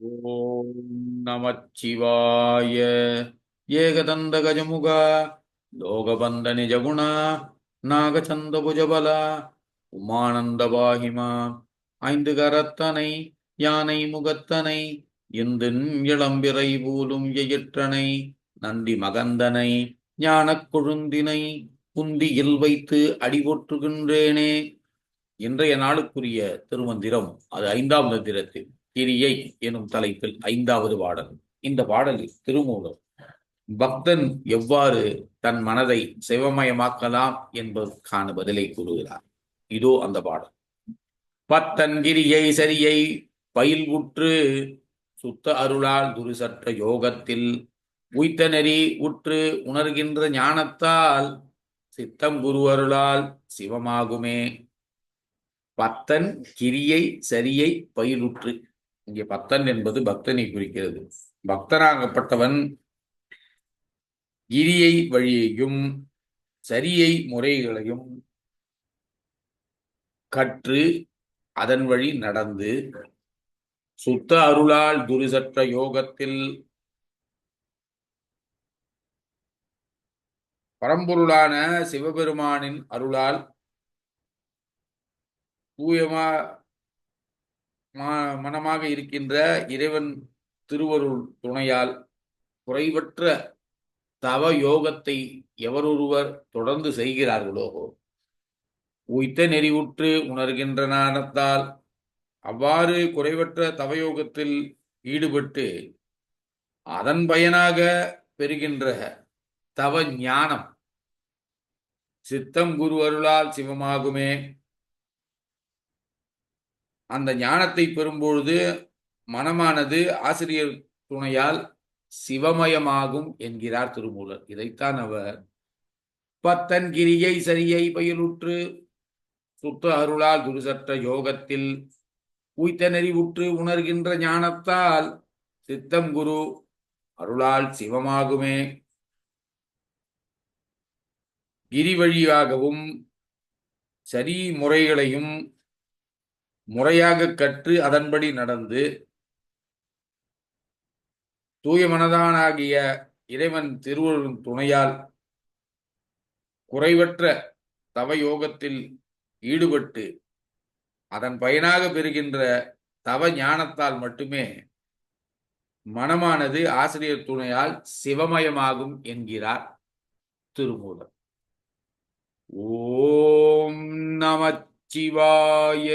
ஓம் நமச்சிவாய. ஏகதந்தகஜமுக லோகபந்த நிஜகுண நாகச்சந்த புஜபல உமானந்த பாகிமா ஐந்து கரத்தனை யானை முகத்தனை இந்தின் இளம்பிறை பூலும் எயிற்றனை நந்தி மகந்தனை ஞானக் கொழுந்தினை குந்தியில் வைத்து அடிபொற்றுகின்றேனே. இன்றைய நாளுக்குரிய திருமந்திரம் அது ஐந்தாம் தந்திரத்தில் கிரியை எனும் தலைப்பில் ஐந்தாவது பாடல். இந்த பாடலில் திருமூலர் பக்தன் எவ்வாறு தன் மனதை சிவமயமாக்கலாம் என்பதற்கான பதிலை கூறுகிறார். இதோ அந்த பாடல். பத்தன் கிரியை சரியை பயில் உற்று சுத்த அருளால் துரிசற்ற யோகத்தில் உய்த்த நெறி உற்று உணர்கின்ற ஞானத்தால் சித்தம் குரு அருளால் சிவமாகுமே. பத்தன் கிரியை சரியை பயிலுற்று இங்கே பக்தன் என்பது பக்தனை குறிக்கிறது. பக்தனாகப்பட்டவன் கிரியை வழியையும் சரியை முறைகளையும் கற்று அதன் வழி நடந்து சுத்த அருளால் துரிசற்ற யோகத்தில் பரம்பொருளான சிவபெருமானின் அருளால் தூயமா மனமாக இருக்கின்ற இறைவன் திருவருள் துணையால் குறைவற்ற தவ யோகத்தை எவரொருவர் தொடர்ந்து செய்கிறார்களோ உய்த்த நெறிவுற்று உணர்கின்ற நாணத்தால் அவ்வாறு குறைவற்ற தவயோகத்தில் ஈடுபட்டு அதன் பயனாக பெறுகின்ற தவ ஞானம் சித்தம் குரு அருளால் சிவமாகுமே. அந்த ஞானத்தை பெறும்பொழுது மனமானது ஆசிரியர் துணையால் சிவமயமாகும் என்கிறார் திருமூலர். இதைத்தான் அவர் பத்தன் கிரியை சரியை பயிலுற்று சுத்த அருளால் துருசற்ற யோகத்தில் உய்த்த நெறிவுற்று உணர்கின்ற ஞானத்தால் சித்தம் குரு அருளால் சிவமாகுமே. கிரி வழியாகவும் சரி முறைகளையும் முறையாக கற்று அதன்படி நடந்து தூய மனதானாகிய இறைவன் திருவள்ளும் துணையால் குறைவற்ற தவயோகத்தில் ஈடுபட்டு அதன் பயனாக பெறுகின்ற தவ ஞானத்தால் மட்டுமே மனமானது ஆசிரியர் துணையால் சிவமயமாகும் என்கிறார் திருமூலர். ஓம் நமச்சிவாய